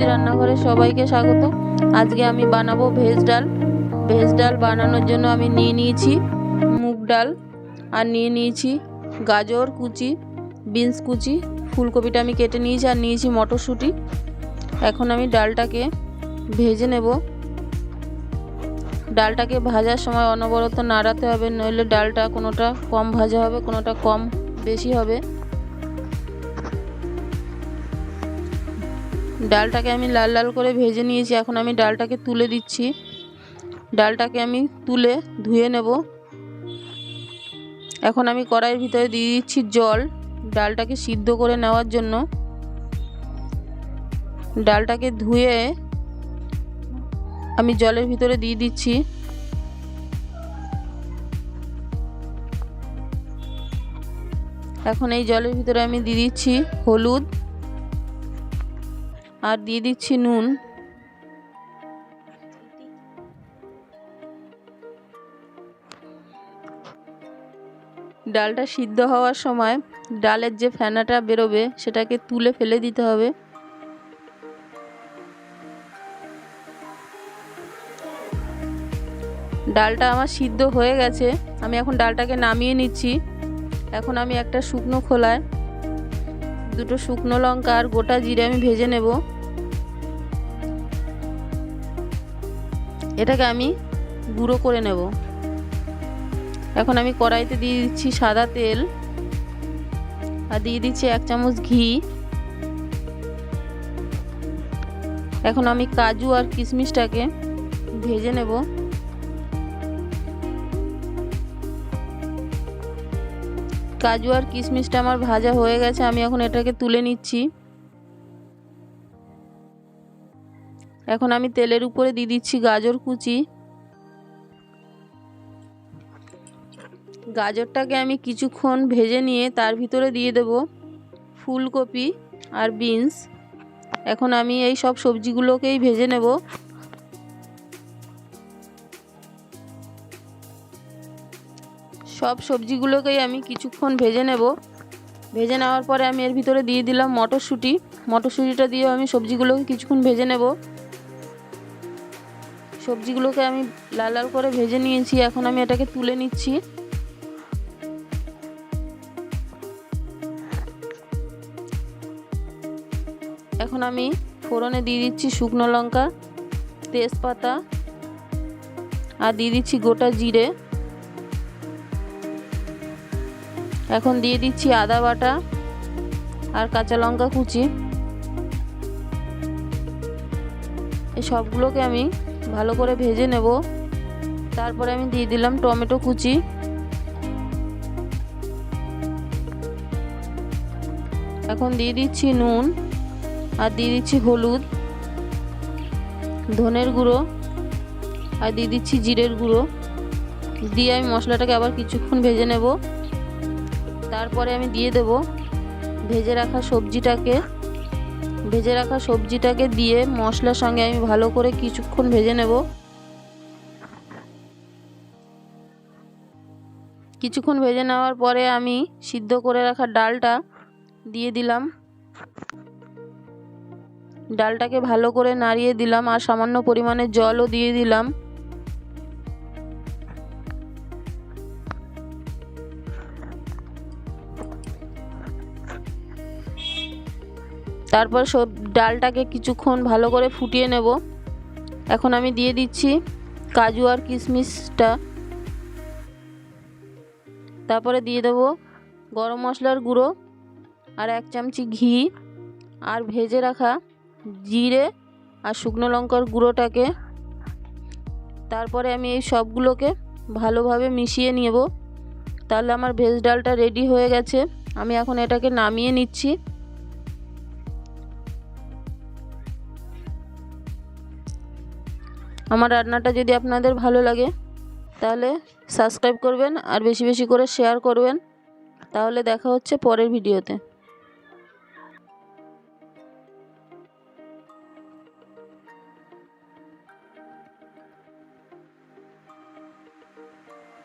মালতী রান্নাঘরে সবাইকে স্বাগত আজকে আমি বানাবো ভেজ ডাল। ভেজ ডাল বানানোর জন্য আমি নিয়ে নিয়েছি মুগ ডাল আর নিয়ে নিয়েছি গাজর কুচি, বিনস কুচি, ফুলকপিটা আমি কেটে নিয়েছি আর নিয়েছি মটরশুঁটি। এখন আমি ডালটাকে ভেজে নেব। ডালটাকে ভাজার সময় অনবরত নাড়াতে হবে, নইলে ডালটা কোনোটা কম ভাজা হবে, কোনোটা কম বেশি হবে। ডালটাকে আমি লাল লাল করে ভেজে নিয়েছি। এখন আমি ডালটাকে তুলে দিচ্ছি। ডালটাকে আমি তুলে ধুয়ে নেব। এখন আমি কড়াইয়ের ভিতরে দিয়ে দিচ্ছি জল ডালটাকে সিদ্ধ করে নেওয়ার জন্য। ডালটাকে ধুয়ে আমি জলের ভিতরে দিয়ে দিচ্ছি। এখন এই জলের ভিতরে আমি দিয়ে দিচ্ছি হলুদ। আর দিয়ে দিচ্ছি নুন। ডালটা সিদ্ধ হওয়ার সময় ডালের যে ফেনাটা বেরোবে, সেটাকে তুলে ফেলে দিতে হবে। ডালটা আমার সিদ্ধ হয়ে গেছে। আমি এখন ডালটাকে নামিয়ে নিচ্ছি। এখন আমি একটা শুকনো খোলায় দুটো শুকনো লঙ্কা আর গোটা জিরে আমি ভেজে নেব। এটাকে আমি গুঁড়ো করে নেব। এখন আমি কড়াইতে দিয়ে দিচ্ছি সাদা তেল আর দিয়ে দিচ্ছি এক চামচ ঘি। এখন আমি কাজু আর কিশমিশটাকে ভেজে নেব। কাজু আর কিশমিশটা আমার ভাজা হয়ে গেছে, আমি এখন এটাকে তুলে নিচ্ছি। এখন আমি তেলের উপরে দিয়ে দিচ্ছি গাজর কুচি। গাজরটাকে আমি কিছুক্ষণ ভেজে নিয়ে তার ভিতরে দিয়ে দেব ফুলকপি আর বিনস। এখন আমি এই সব সবজিগুলোকেই ভেজে নেব। সব সবজিগুলোকেই আমি কিছুক্ষণ ভেজে নেব। ভেজে নেওয়ার পরে আমি এর ভিতরে দিয়ে দিলাম মটরশুঁটি। মটরশুঁটিটা দিয়ে আমি সবজিগুলোকে কিছুক্ষণ ভেজে নেব। সবজিগুলোকে আমি লাল লাল করে ভেজে নিয়েছি, এখন আমি এটাকে তুলে নিচ্ছি। এখন আমি ফোড়নে দিয়ে দিচ্ছি শুকনো লঙ্কা, তেজপাতা, আর দিয়ে দিচ্ছি গোটা জিরে। এখন দিয়ে দিচ্ছি আদা বাটা আর কাঁচা লঙ্কা কুচি। এই সবগুলোকে আমি ভালো করে ভেজে নেব। তারপরে আমি দিয়ে দিলাম টমেটো কুচি। এখন দিয়ে দিচ্ছি নুন আর দিয়ে দিচ্ছি হলুদ, ধনের গুঁড়ো আর দিয়ে দিচ্ছি জিরের গুঁড়ো। দিয়ে আমি মশলাটাকে আবার কিছুক্ষণ ভেজে নেব। তারপরে আমি দিয়ে দেব ভেজে রাখা সবজিটাকে। ভেজে রাখা সবজিটাকে দিয়ে মশলার সঙ্গে আমি ভালো করে কিছুক্ষণ ভেজে নেব। কিছুক্ষণ ভেজে নেওয়ার পরে আমি সিদ্ধ করে রাখা ডালটা দিয়ে দিলাম। ডালটাকে ভালো করে নাড়িয়ে দিলাম আর সামান্য পরিমাণে জলও দিয়ে দিলাম। তারপর সব ডালটাকে কিছুক্ষণ ভালো করে ফুটিয়ে নেব। এখন আমি দিয়ে দিচ্ছি কাজু আর কিশমিশটা। তারপরে দিয়ে দেবো গরম মশলার গুঁড়ো আর এক চামচি ঘি আর ভেজে রাখা জিরে আর শুকনো লঙ্কার গুঁড়োটাকে। তারপরে আমি এই সবগুলোকে ভালোভাবে মিশিয়ে নেব। তাহলে আমার ভেজ ডালটা রেডি হয়ে গেছে। আমি এখন এটাকে নামিয়ে নিচ্ছি। আমার রান্নাটা যদি আপনাদের ভালো লাগে, তাহলে সাবস্ক্রাইব করবেন আর বেশি বেশি করে শেয়ার করবেন। তাহলে দেখা হচ্ছে পরের ভিডিওতে।